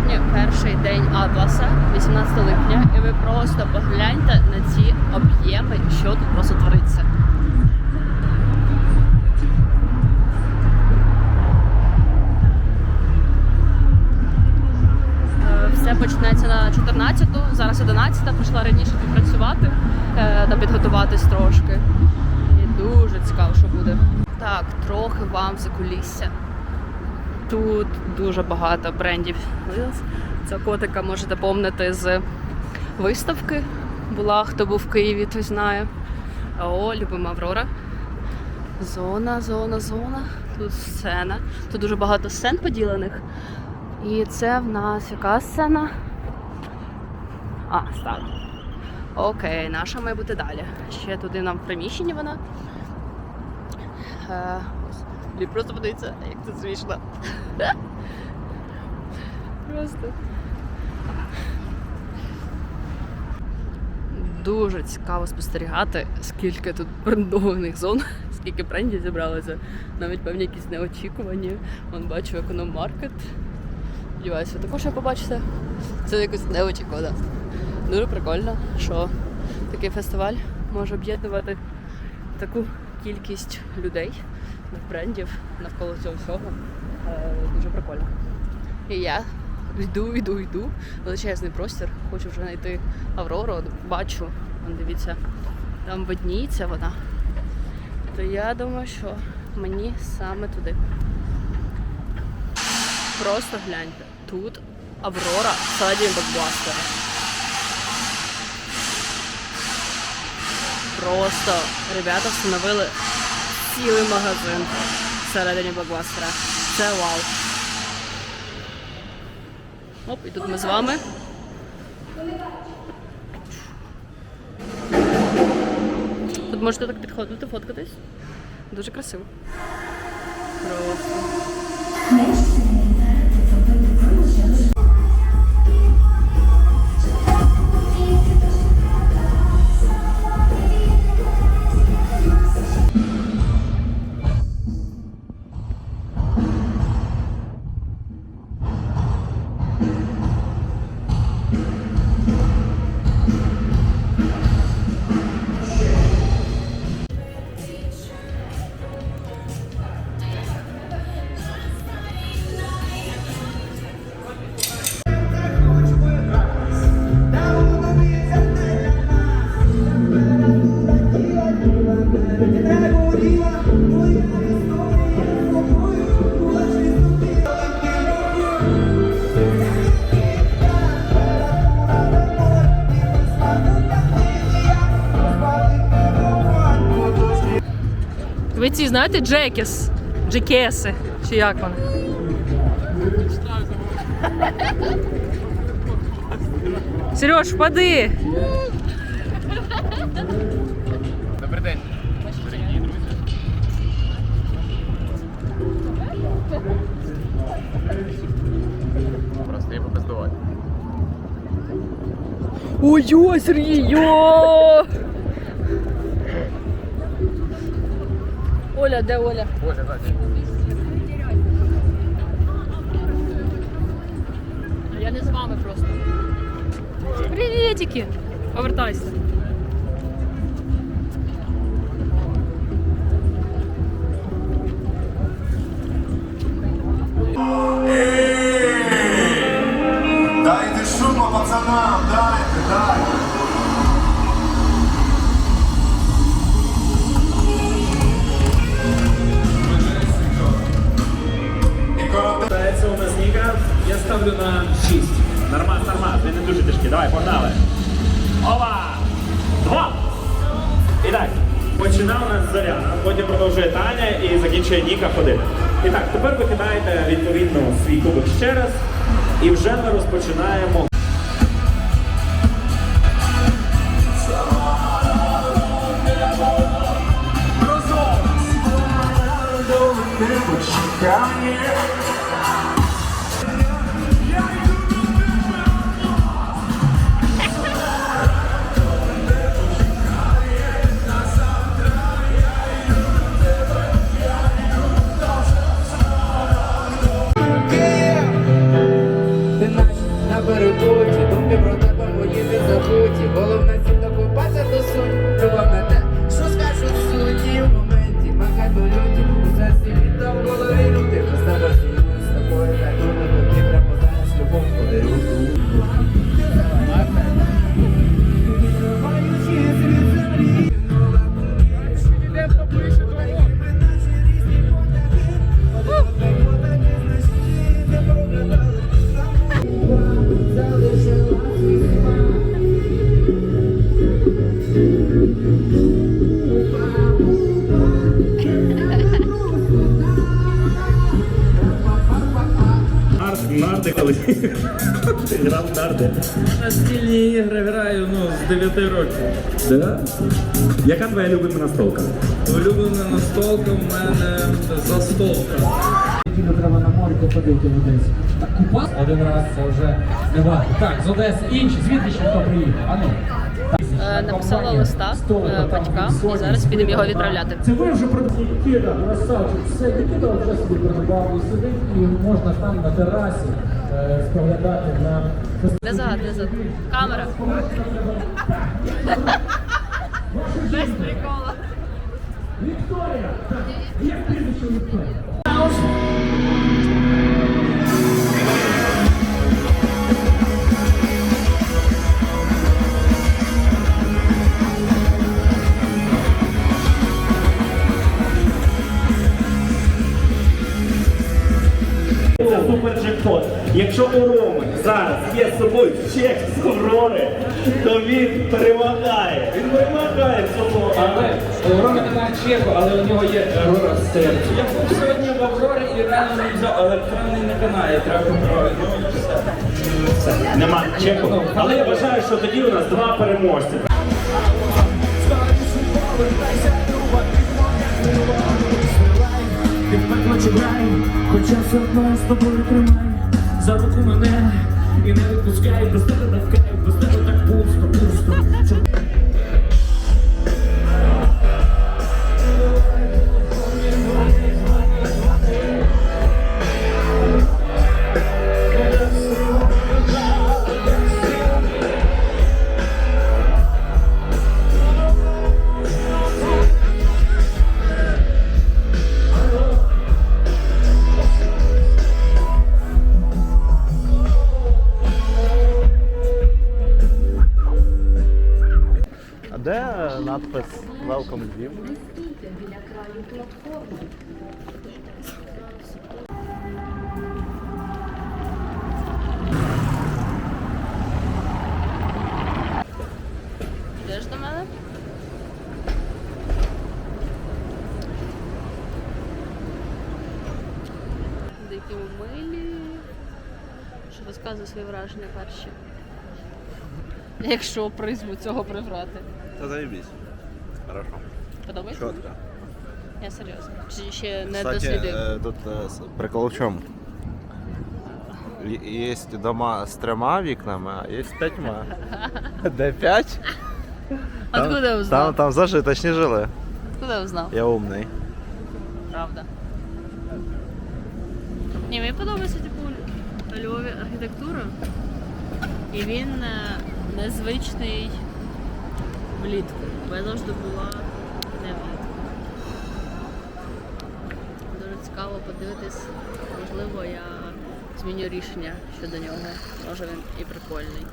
Сьогодні перший день Атласа, 18 липня, і ви просто погляньте на ці об'єми, що тут просто твориться. Е, Все почнеться на 14-ту, зараз 11-та, пішла раніше попрацювати е, та підготуватись трошки. І дуже цікаво, що буде. Так, трохи вам за кулісся. Тут дуже багато брендів. Цього котика можете помнити з виставки. Була, хто був в Києві, той знає. О, любима Аврора. Зона, зона, зона. Тут сцена. Тут дуже багато сцен поділених. І це в нас яка сцена? А, стара. Окей, наша має бути далі. Ще туди нам в приміщенні вона. Блін, просто подивіться, як це смішно. Просто. Дуже цікаво спостерігати, скільки тут брендованих зон, скільки брендів зібралося. Навіть певні якісь неочікувані. Вон бачу економ-маркет. Сподіваюся, також я побачите. Це якось неочікувано. Дуже прикольно, що такий фестиваль може об'єднувати таку кількість людей, брендів навколо цього всього. Е, Дуже прикольно. І я йду, йду, йду. Величезний простір. Хочу вже знайти Аврору. Бачу, вон дивіться, там видніється вона. То я думаю, що мені саме туди. Просто гляньте. Тут Аврора стадіум блокбастера. Просто ребята встановили цілий магазин всередині блокбастера. Це вау. Оп, і тут ми з вами. Тут можете так підходити, фоткатись. Дуже красиво. Просто. Ці знаєте Джекіс? Джекеси. Чи як вони? Сереж, впади! Добрий день. Дорогі друзі. Просто я попиздувати. Ой-ой, Сергій! йо! Оля, де Оля? Боже, так. Я не з вами просто. Привітики! Повертайся. Дайте шума пацанам, дайте, дайте. Я ставлю на 6. Нормас, нормас, ви не дуже тяжкі. Давай, погнали. Ова! Два! І так. Починав нас Зоряна, потім продовжує Таня і закінчує Ніка ходити. І так, тепер ви кидаєте відповідно свій кубик ще раз. І вже ми розпочинаємо Ти не забуті. Головне ціль докопатися до суть. головне те, що скажуть суті в моменті, махай до люті, усе світ там в голові люди. Без тебе сміюсь, з тобою так думаю, тобі прямо зараз любов подарю. Да? Яка твоя улюблена настолка? Улюблена настолка в мене застолка. Тіло треба на море походити в Одесі. Так, купа один раз це вже не варто. Так, з Одеси інші. Звідки ще хто приїхав? А ну. Е, Написала листа е, батькам і зараз підемо його відправляти. Це ви вже Нікіта, красавчик, все, Нікіта вже собі придбав і сидить, і можна там на терасі е, споглядати на Назад, назад. Камера. Без прикола. Вікторія! Як прізвище Вікторія? Це супер джекпот. Якщо у Роми зараз є з собою чек з Аврори, то він перемагає. Він перемагає з собою. Але у Роми немає чеку, але у нього є Аврора з серцю. Я був сьогодні в Аврорі і реально не взяв, але електронний не канає, треба поправити. Ну, все. Нема чеку. Але я вважаю, що тоді у нас два переможці. В хоча все одно з тобою тримай За руку мене і не відпускай, без тебе навкай, без тебе так пусто, пусто. Надпис Welcome Lviv? Йдеш до мене? Дикі милі. Що розказує свої враження перші. Якщо призму цього прибрати. Та заебись. Хорошо. Подобається? Чітко. Я серйозно. Чи ще не Кстати, дослідив? э, тут э, с- прикол в чем? Есть дома с тремя вікнами, а есть с пятьма. Де пять? Откуда Там, узнав? там зажиточні жили. Откуда узнав? Я умний. Правда. Ні, мені подобається типу у Львові архітектура. І він е, незвичний влітку. Бо я завжди була не влітку. Дуже цікаво подивитись. Можливо, я зміню рішення щодо нього. Може він і прикольний.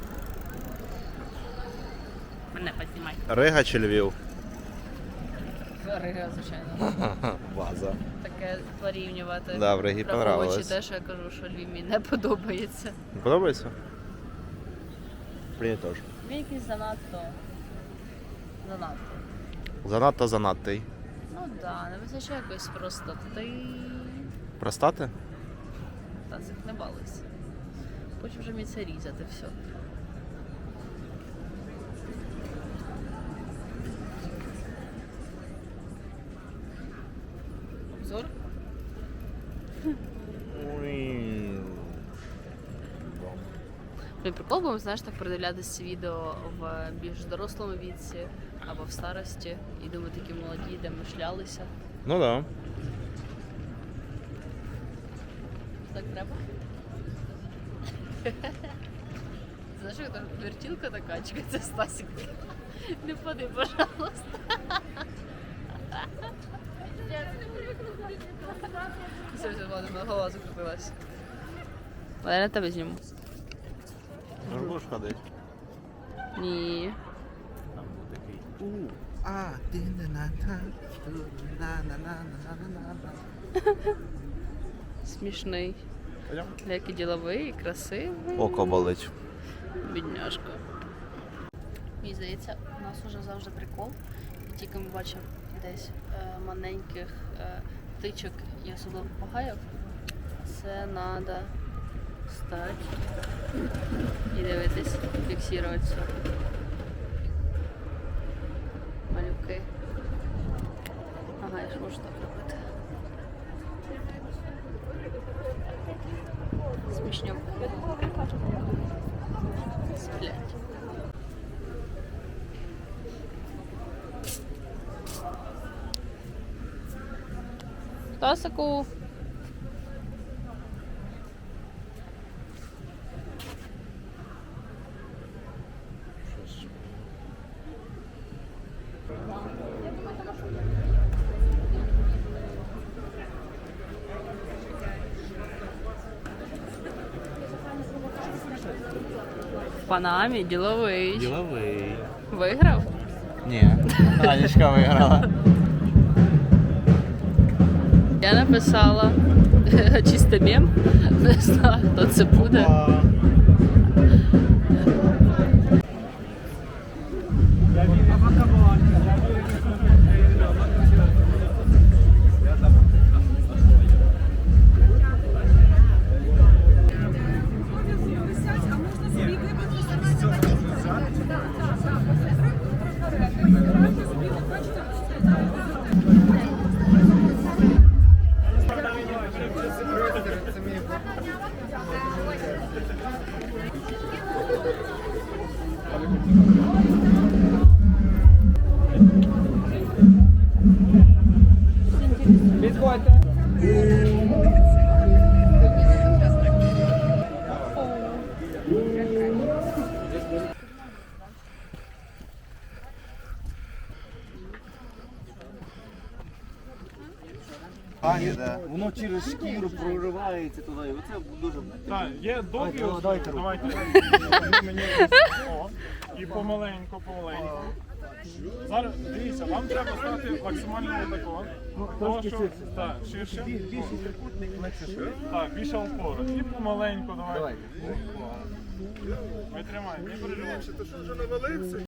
Мене піднімай. Рига чи Львів? Рига, звичайно. База. Таке порівнювати. Да, в Ригі понравилось. те, що я кажу, що Львів мені не подобається. Не Подобається? Мені теж. Він якийсь занадто. Занадто. Занадто занадтий. Ну так, да, не вистачає якось просто ти Простати? та цих не балуйся. Потім вже мені це різати все. Обзор? Прикол був, знаєш, так передивлятися відео в більш дорослому віці або в старості і думати, такі молоді, де ми шлялися. Ну да. Так треба? Знаєш, як там вертілка така, чекай, це Стасік. Не впади, пожалуйста. Все, все, ладно, голова закрутилась. Я на тебе зніму. Будеш ходити. Ні. А, ти не на на на на на на на Смішний. Який діловий, красивий. Око болить. Бідняшка. Мені здається, у нас уже завжди прикол. Тільки ми бачимо десь е, маленьких е, птичок і особливо попугаїв, це треба стати і дивитись, фіксувати все. Ага, я ж можу так робити. Смішно. Блять. Тасику. В Панамі діловий. Діловий. Виграв? Ні. Анічка виграла. Я написала чисто мем. Не знаю, хто це буде. Воно через шкіру проривається туди. і Оце дуже Так, є довгі Давайте, давайте руку. Давайте. Мені О, і помаленьку, помаленьку. Зараз дивіться, вам треба стати максимально отако. Того, що так, ширше. Так, більше опору. І помаленьку давай. Ми тримаємо, не переживай. Тихо,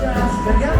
щастя, як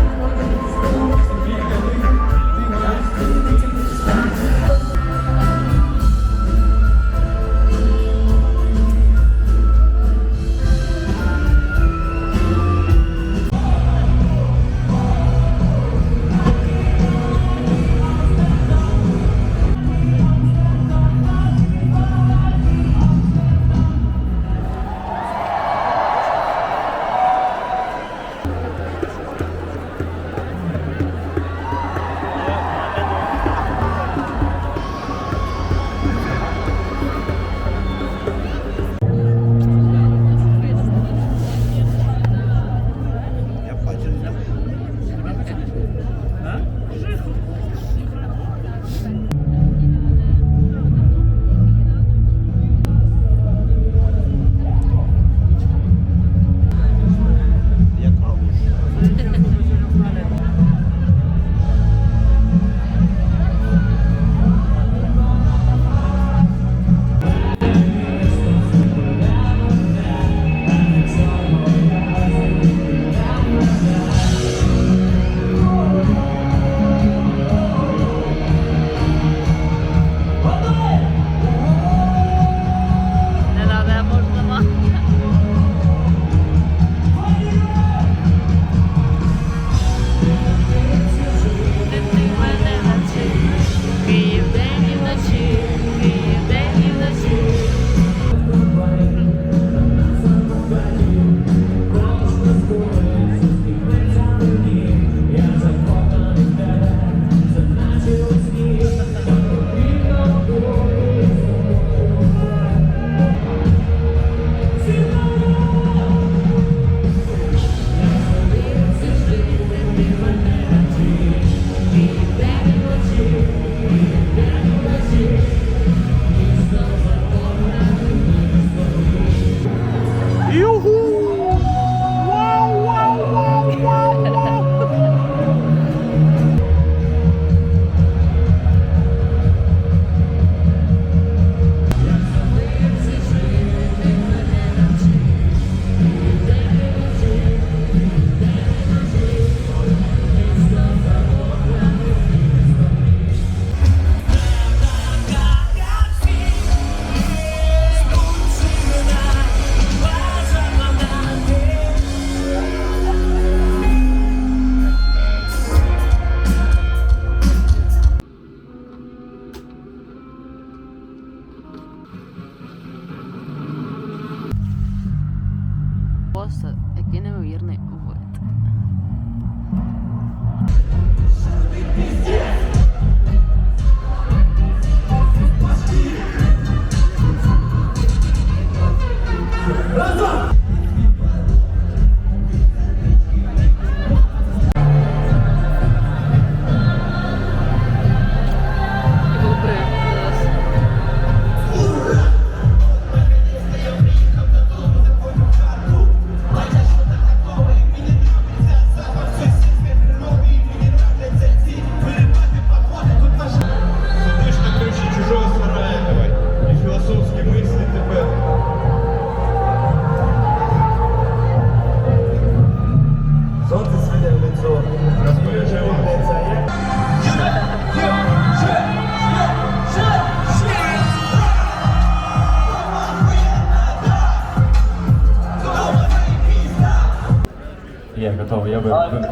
Я вимкну.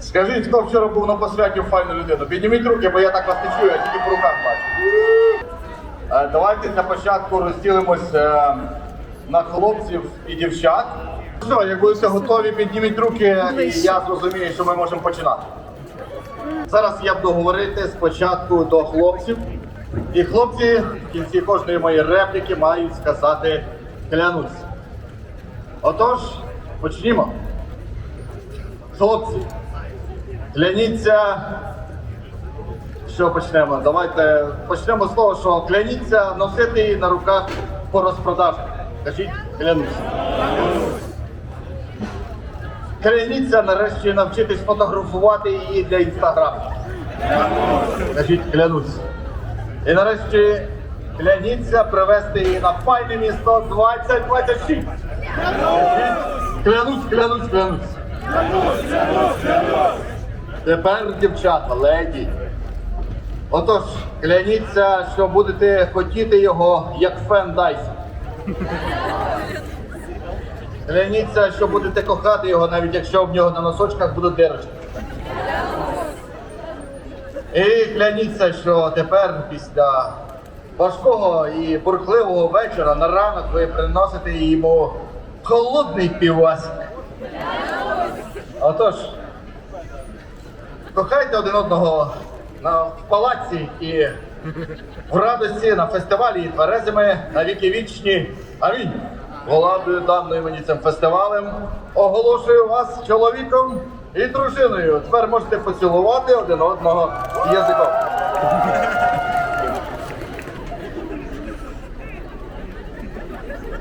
Скажіть, хто вчора був на посвяті в файну людину? Підніміть руки, бо я так вас не чую, я тільки по руках бачу. Е, Давайте для початку розділимось е, на хлопців і дівчат. Все, як будете готові, підніміть руки, і я зрозумію, що ми можемо починати. Зараз я буду говорити спочатку до хлопців. І хлопці в кінці кожної моєї репліки мають сказати клянусь. Отож, почнімо. Хлопці, кляніться. Що почнемо? Давайте почнемо з того, що кляніться носити її на руках по розпродажу. Кажіть, клянусь. Кляніться нарешті навчитись фотографувати її для інстаграму. Кажіть, клянусь. І нарешті кляніться привезти її на файне місто 2026. Клянусь, клянусь, клянусь. Тепер, дівчата, леді. Отож, кляніться, що будете хотіти його як фен Дайса. Кляніться, що будете кохати його, навіть якщо в нього на носочках будуть дирочки. І кляніться, що тепер, після важкого і бурхливого вечора на ранок ви приносите йому холодний півасик. Отож, кохайте один одного на, в палаці і в радості на фестивалі і тверезими на віки вічні. Амінь. Владою даною мені цим фестивалем оголошую вас чоловіком і дружиною. Тепер можете поцілувати один одного язиком.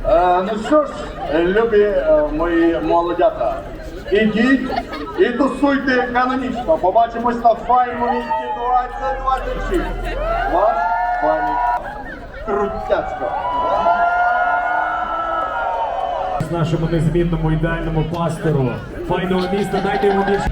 Е, ну що ж, любі е, мої молодята, ідіть і тусуйте канонічно. Побачимось на файному місці 2026. Ваш пані Крутяцька. Нашому незмінному ідеальному пастору. Файного міста, дайте йому більше.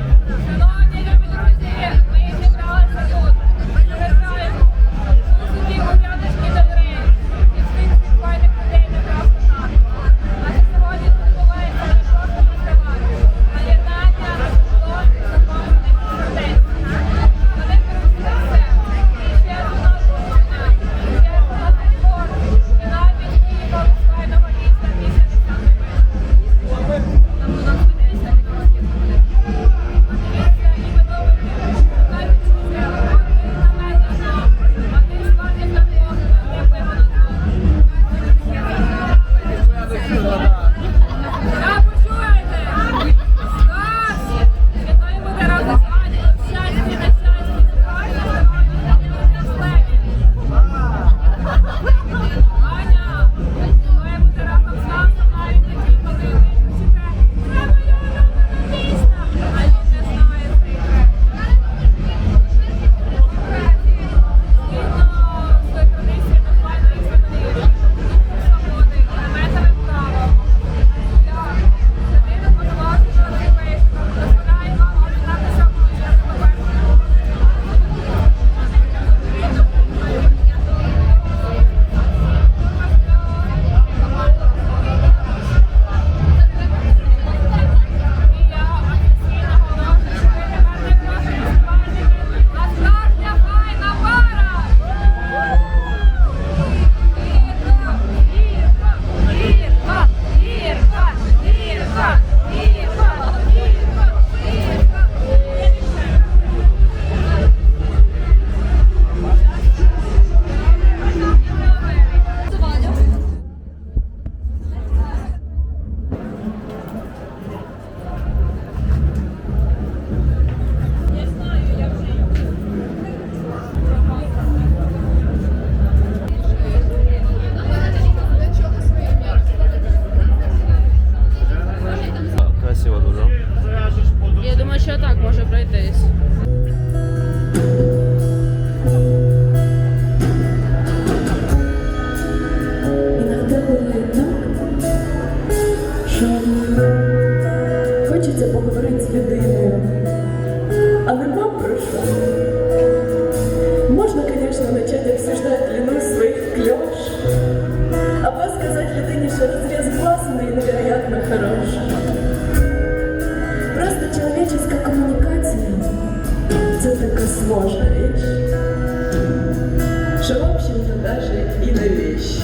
razy złożyć, że wam się wydarzy ile wieś.